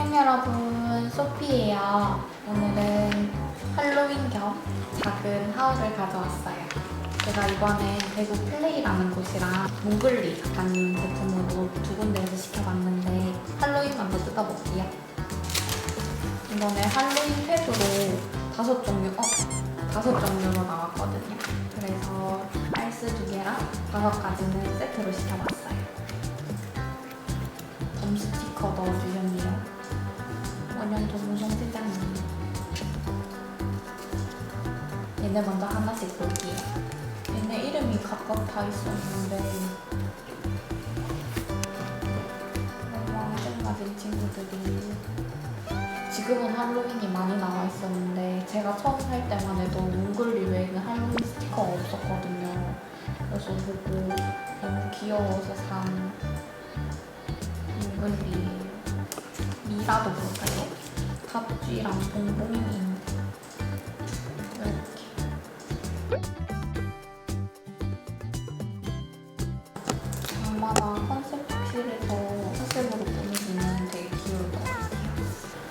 안녕 여러분 소피예요. 오늘은 할로윈 겸 작은 하울을 가져왔어요. 제가 이번에 대구 플레이라는 곳이랑 몽글리 작가님 제품으로 두 군데에서 시켜봤는데 할로윈 먼저 뜯어볼게요. 이번에 할로윈 팩으로 다섯 종류 어? 다섯 종류로 나왔거든요. 그래서 아이스 두 개랑 다섯 가지는 세트로 시켜봤어요 얘네 먼저 하나씩 볼게요. 얘네 이름이 각각 다 있었는데 너무 앙증맞은 친구들이 지금은 할로윈이 많이 나와 있었는데 제가 처음 살 때만 해도 몽글리 외에는 할로윈 스티커가 없었거든요. 그래서 보고 너무 귀여워서 산 몽글리 미라도 볼까요? 탑쥐랑 봉봉이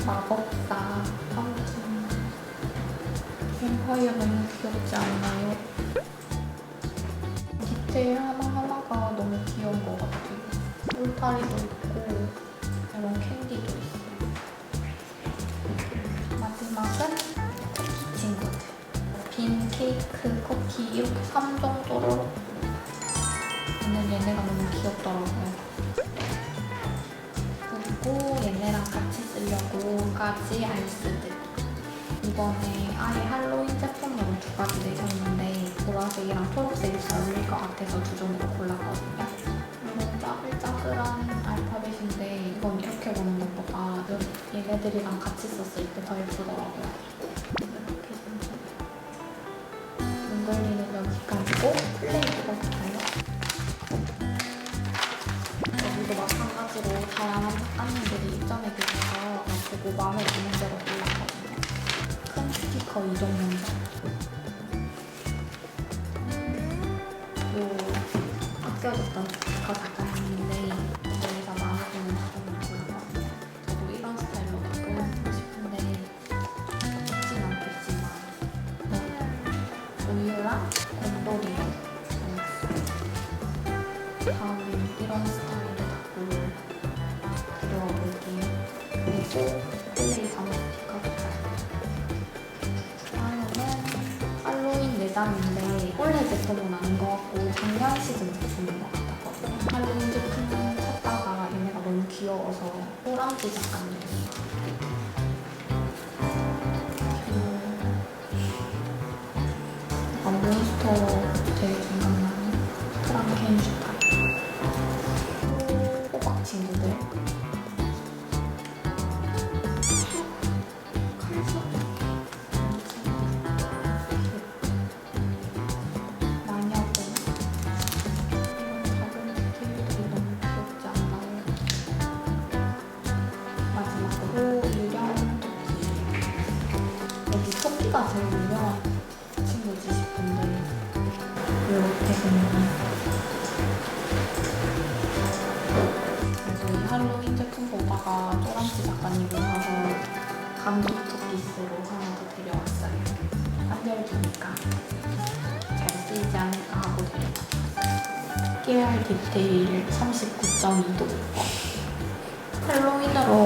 마법사 탐진 뱀파이어 너무 귀엽지 않나요? 디테일 하나하나가 너무 귀여운 것 같아요 울타리도 있고 이런 캔디도 있어요. 마지막은 쿠키 친구들. 빈 케이크, 쿠키 이렇게 3종 또로록. 저는 얘네가 너무 귀엽더라고요. 그리고 얘네랑 같이 쓰려고까지 아이스들. 이번에 아예 할로윈 제품으로 두 가지 내셨는데 보라색이랑 초록색이 잘 어울릴 것 같아서 두 종으로 골랐거든요. 이건 짜글짜글한 알파벳인데 이건 이렇게 보는 것보다 얘네들이랑 같이 썼을 때 더 예쁘더라고요. 이렇게 생겼어요. 몽글리는 여기까지고 플레이도 볼까요? 여기도 마찬가지로 다양한 작가님들이 입점해 주셔서 보고 마음에 드는 대로 골랐거든요. 큰 스티커 이 종류인 플레이 잠옷 스티커도 다음은 할로윈 내장인데 원래 제품은 아닌 것 같고 작년 시즌 제품인 것 같았거든요. 할로윈 제품 찾다가 얘네가 너무 귀여워서 호랑지 작가님이에요. 그 몬스터 되게 생각나는 프랑켄슈타인. 호박 친구들. 토끼가 제일 유명한 친구지 싶은데 이렇게 생긴 그래서 이 할로윈 제품 보다가 쪼랑지 작가님이 사서 감기 토끼스로 하나 더 데려왔어요. 한결기니까. 잘 쓰이지 않을까 하고 데려왔어요. 깨알 디테일 39.2도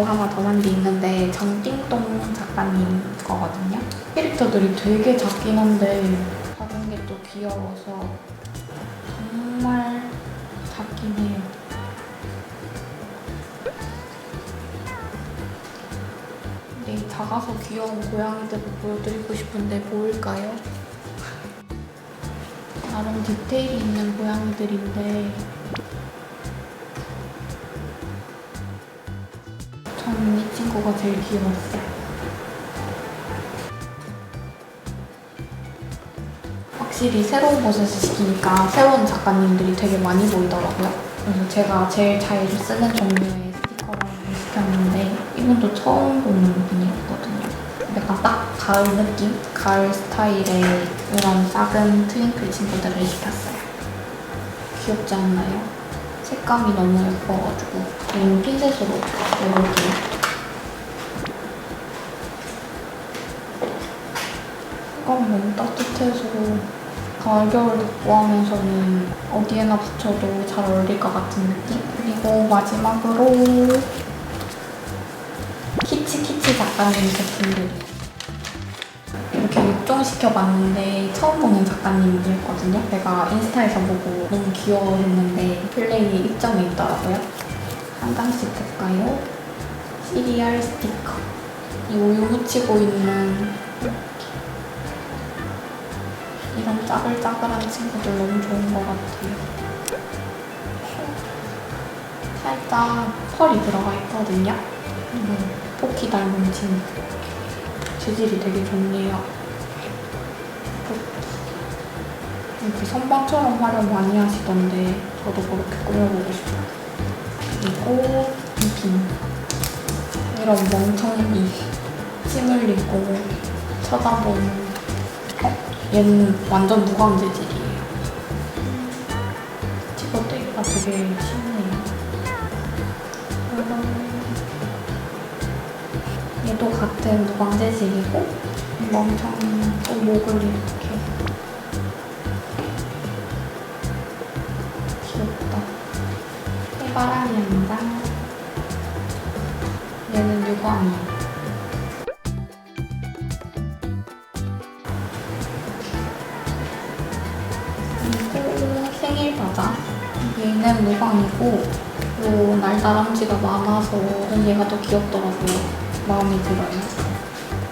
할로윈으로 하나 더산게 있는데 정띵동 작가님 거거든요. 캐릭터들이 되게 작긴 한데 작은 게 또 귀여워서 정말 작긴 해요. 근데 이 작아서 귀여운 고양이들을 보여드리고 싶은데 보일까요? 나름 디테일이 있는 고양이들인데 저는 이 친구가 제일 귀여웠어요. 확실히 새로운 곳에서 시키니까 새로운 작가님들이 되게 많이 보이더라고요. 그래서 제가 제일 잘 쓰는 종류의 스티커를 시켰는데 이분도 처음 보는 분이거든요. 약간 딱 가을 느낌? 가을 스타일의 이런 작은 트윙클 친구들을 시켰어요. 귀엽지 않나요? 색감이 너무 예뻐가지고 이는 핀셋으로 해볼게요. 색감 너무 따뜻해서 가을겨울 복고하면서는 어디에나 붙여도 잘 어울릴 것 같은 느낌? 그리고 마지막으로 키치키치 작가님 제품들이에요. 렇게 육종시켜봤는데 처음 보는 작가님이었거든요. 제가 인스타에서 보고 너무 귀여워했는데 플레이 입점이 있더라고요. 한 장씩 볼까요? 시리얼 스티커 이 우유 묻히고 있는 이런 짜글짜글한 친구들 너무 좋은 것 같아요. 살짝 펄이 들어가 있거든요. 음, 포키 닮은 친구. 재질이 되게 좋네요. 선반처럼 활용 많이 하시던데 저도 그렇게 꾸며보고 싶어요. 그리고 빈 이런 멍청이 침 흘리고 쳐다보는 어? 얘는 완전 무광 재질이에요. 찍어대기가 되게 쉽네요. 얘도 같은 무광 재질이고 멍청이 또 목을 이렇게 장. 얘는 유광이에요. 그리고 생일 과자. 얘는 무광이고, 요 날다람쥐가 많아서 얘가 더 귀엽더라고요. 마음에 들어요.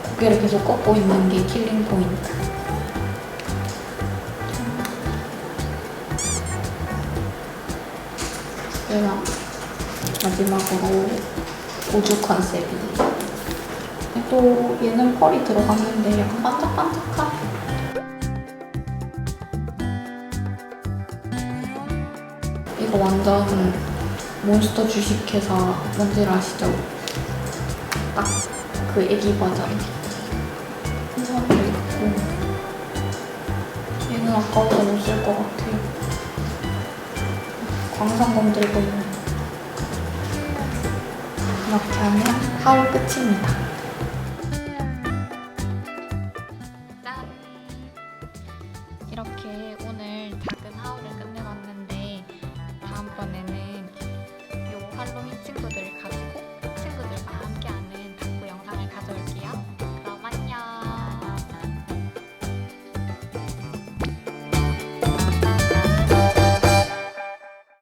고개를 계속 꺾고 있는 게 킬링 포인트. 그냥 마지막으로 우주 컨셉이에요. 또 얘는 펄이 들어갔는데 약간 반짝반짝한 이거 완전 몬스터 주식회사 뭔지 아시죠? 딱 그 애기 버전 한사도 있고 얘는 아까보다 못 쓸 것 같아요 광산검 들고 이렇게 하면 하울 끝입니다